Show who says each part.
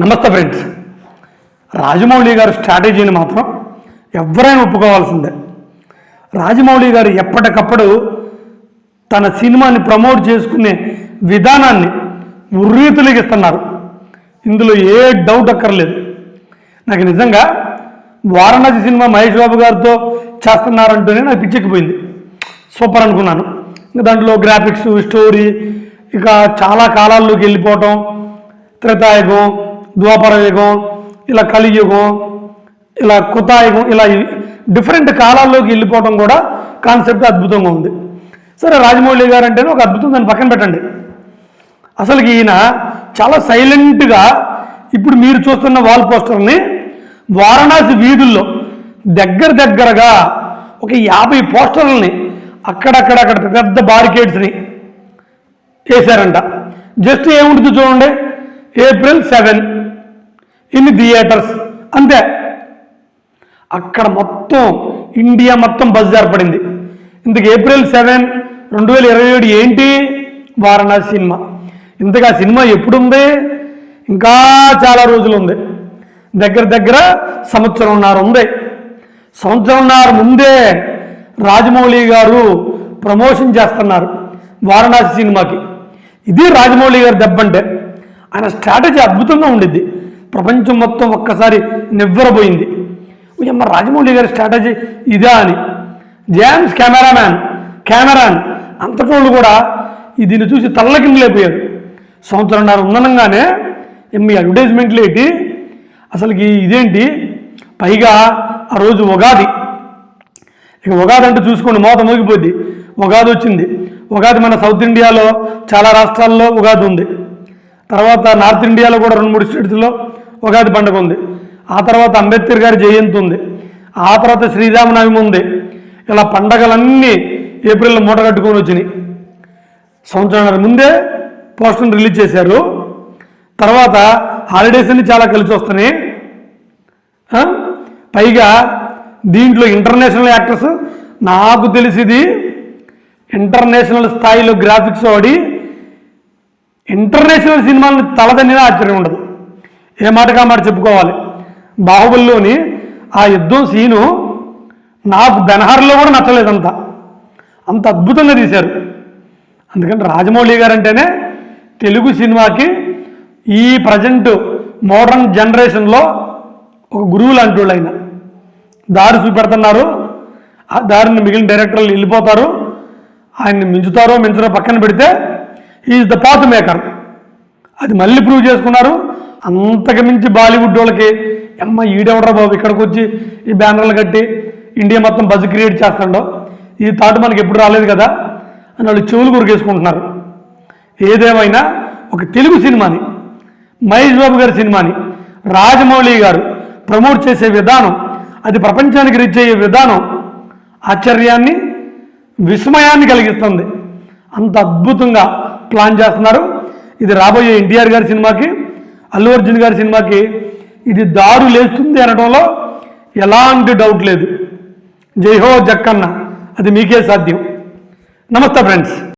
Speaker 1: నమస్తే ఫ్రెండ్స్. రాజమౌళి గారి స్ట్రాటజీని మాత్రం ఎవరైనా ఒప్పుకోవాల్సిందే. రాజమౌళి గారు ఎప్పటికప్పుడు తన సినిమాని ప్రమోట్ చేసుకునే విధానాన్ని ఉర్రీతులగిస్తున్నారు ఇందులో ఏ డౌట్ అక్కర్లేదు. నాకు నిజంగా వారణాసి సినిమా మహేష్ బాబు గారితో చేస్తున్నారంటూనే నాకు పిచ్చెక్కిపోయింది సూపర్ అనుకున్నాను. దాంట్లో గ్రాఫిక్స్ స్టోరీ ఇక చాలా కాలాల్లోకి వెళ్ళిపోవటం త్రితాయుగం ద్వాపర యుగం ఇలా కలియుగం ఇలా కుతాయుగం ఇలా డిఫరెంట్ కాలాల్లోకి వెళ్ళిపోవడం కూడా కాన్సెప్ట్ అద్భుతంగా ఉంది. సరే రాజమౌళి గారు అంటేనే ఒక అద్భుతం దాన్ని పక్కన పెట్టండి. అసలుకి ఈయన చాలా సైలెంట్గా ఇప్పుడు మీరు చూస్తున్న వాల్ పోస్టర్ని వారణాసి వీధుల్లో దగ్గర దగ్గరగా ఒక యాభై పోస్టర్లని అక్కడక్కడ అక్కడ పెద్ద బారికేడ్స్ని వేశారంట. జస్ట్ ఏముంటుంది చూడండి ఏప్రిల్ సెవెన్ ఇన్ థియేటర్స్. అంతే. అక్కడ మొత్తం ఇండియా మొత్తం బస్ ఏర్పడింది. ఇందుకు ఏప్రిల్ సెవెన్ రెండు వేల ఇరవై ఏడు ఏంటి? వారణాసి సినిమా. ఇంతగా సినిమా ఎప్పుడుంది? ఇంకా చాలా రోజులు ఉంది దగ్గర దగ్గర సంవత్సరంన్నర ఉంది. సంవత్సరంన్నర ముందే రాజమౌళి గారు ప్రమోషన్ చేస్తున్నారు వారణాసి సినిమాకి. ఇది రాజమౌళి గారి దెబ్బంటే. ఆయన స్ట్రాటజీ అద్భుతంగా ఉండిద్ది. ప్రపంచం మొత్తం ఒక్కసారి నివ్వరపోయింది అమ్మ రాజమౌళి గారి స్ట్రాటజీ ఇదా అని. జేమ్స్ కెమెరామ్యాన్ కెమెరాన్ అంతటోళ్ళు కూడా దీన్ని చూసి తల్లకిందలేపోయారు సంవత్సరంన్నర ఉండనంగానే మీ అడ్వర్టైజ్మెంట్లు ఏంటి? అసలుకి ఇదేంటి? పైగా ఆ రోజు ఉగాది. ఇక ఉగాది అంటే చూసుకోండి మోత మోగిపోద్ది. ఉగాది వచ్చింది. ఉగాది మన సౌత్ ఇండియాలో చాలా రాష్ట్రాల్లో ఉగాది ఉంది. తర్వాత నార్త్ ఇండియాలో కూడా రెండు మూడు స్టేట్స్లో ఉగాది పండుగ ఉంది. ఆ తర్వాత అంబేద్కర్ గారి జయంతి ఉంది. ఆ తర్వాత శ్రీరామనవమి ఉంది. ఇలా పండగలన్నీ ఏప్రిల్లో మూట కట్టుకొని వచ్చినాయి. సంవత్సరాల ముందే పోస్టర్ని రిలీజ్ చేశారు. తర్వాత హాలిడేస్ అన్ని చాలా కలిసి వస్తున్నాయి. పైగా దీంట్లో ఇంటర్నేషనల్ యాక్టర్స్ నాకు తెలిసింది ఇంటర్నేషనల్ స్థాయిలో గ్రాఫిక్స్ వాడి ఇంటర్నేషనల్ సినిమాలను తలదన్నినా ఆశ్చర్యం ఉండదు. ఏ మాటగా మాట చెప్పుకోవాలి? బాహుబలిలోని ఆ యుద్ధం సీను నాకు బెనహార్లో కూడా నచ్చలేదంత అంత అద్భుతంగా తీశారు. అందుకని రాజమౌళి గారు అంటేనే తెలుగు సినిమాకి ఈ ప్రజెంట్ మోడర్న్ జనరేషన్లో ఒక గురువు లాంటి వాళ్ళు ఆయన. దారి చూపెడుతున్నారు. ఆ దారిని మిగిలిన డైరెక్టర్లు వెళ్ళిపోతారు. ఆయన్ని మించుతారో మించరో పక్కన పెడితే ఈజ్ ద పాత్ మేకర్ అది మళ్ళీ ప్రూవ్ చేసుకున్నారు. అంతకు మించి బాలీవుడ్ వాళ్ళకి అమ్మ ఈడెవడరా బాబు? ఇక్కడికి వచ్చి ఈ బ్యానర్లు కట్టి ఇండియా మొత్తం బజ్ క్రియేట్ చేస్తాడో. ఈ థాట్ మనకి ఎప్పుడు రాలేదు కదా? అని వాళ్ళు చెవులు గురికేసుకుంటున్నారు. ఏదేమైనా ఒక తెలుగు సినిమాని మహేష్ బాబు గారి సినిమాని రాజమౌళి గారు ప్రమోట్ చేసే విధానం అది ప్రపంచానికి రీచ్ అయ్యే విధానం ఆశ్చర్యాన్ని విస్మయాన్ని కలిగిస్తుంది. అంత అద్భుతంగా ప్లాన్ చేస్తున్నారు. ఇది రాబోయే ఎన్టీఆర్ గారి సినిమాకి అల్లు అర్జున్ గారి సినిమాకి ఇది దారు లేస్తుంది అనడంలో ఎలాంటి డౌట్ లేదు. జై హో జక్కన్న. అది మీకే సాధ్యం. నమస్తే ఫ్రెండ్స్.